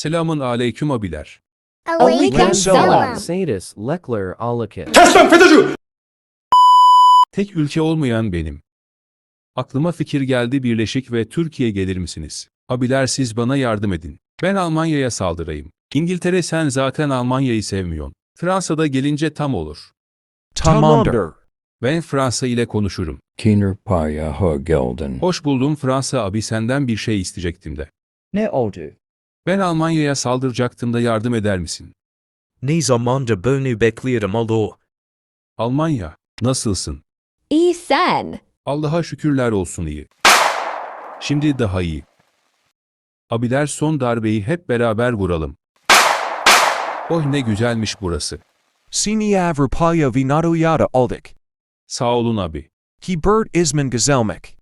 Selamın aleyküm abiler. Aleyküm selam. Sadis, Lekler, Alakit. Tek ülke olmayan benim. Aklıma fikir geldi Birleşik ve Türkiye gelir misiniz? Abiler siz bana yardım edin. Ben Almanya'ya saldırayım. İngiltere sen zaten Almanya'yı sevmiyorsun. Fransa'da gelince tam olur. Tamamdır. Ben Fransa ile konuşurum. Keener Paya gelden. Hoş buldum Fransa abi senden bir şey isteyecektim de. Ne oldu? Ben Almanya'ya saldıracaktım da yardım eder misin? Ne zamanda bunu bekliyordum olur. Almanya, nasılsın? İyi sen. Allah'a şükürler olsun iyi. Şimdi daha iyi. Abiler son darbeyi hep beraber vuralım. Oh ne güzelmiş burası. Sini Avrupaya Vinatoyada olduk. Sağ olun abi. Ki Bert Isman Gazelmek.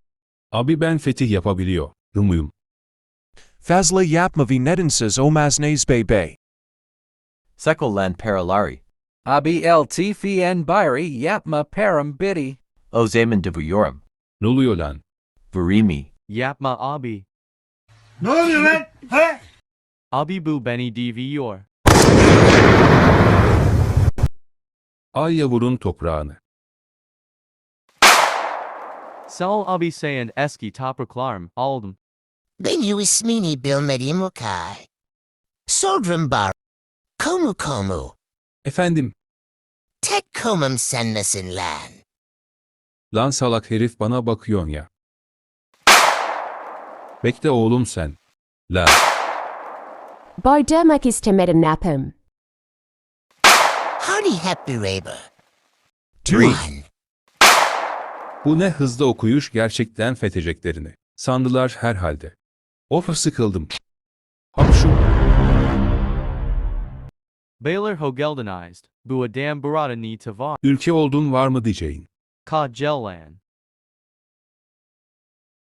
Abi ben fetih yapabiliyor. Rumuyum. Fazla yapma Vinetenses Omaznes Bebe. Sekolen Paralari. Abi el tifi en biri yapma param bidi. O zaman devuyorum. Ne oluyor lan? Verimi. Yapma abi. Ne oluyor lan? He? Abi bu beni diviyor. Ay yavurun toprağını. Sal abi sayen eski topraklarım aldım. Benim ismini bilmediğim okay. Sordum bar. Komu komu. Efendim, Tek komum sen nesin lan? lan salak herif bana bakıyorsun ya. Bekle oğlum sen. La. Bar demek istemedim napım. Howdy hep beraber. Three. One. Bu ne hızlı okuyuş gerçekten fethedeceklerini. Sandılar herhalde. Of sıkıldım. Hapşu. Baylor Hogeldenized. Bu adam burada ni tavar. Ülke oldun var mı diyeceğin. Ka gellan.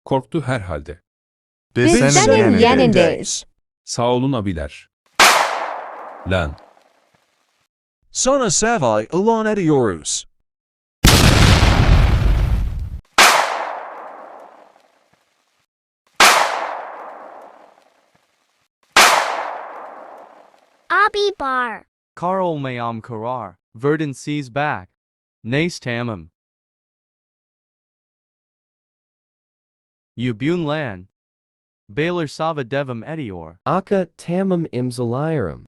Korktu herhalde. Biz senin yanındayız. Sağ olun abiler. Lan. Sana Savai Ulan Ediorus. Abi bar. Karl mayam karar. Verdun sees back. Nace tamam. Ubun lan. Baylor sava devam ediyor. Aka Tamam Imzalirum.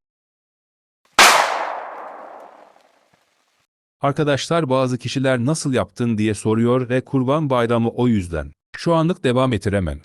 Arkadaşlar bazı kişiler nasıl yaptın diye soruyor ve kurban bayramı o yüzden. Şu anlık devam ettiremem.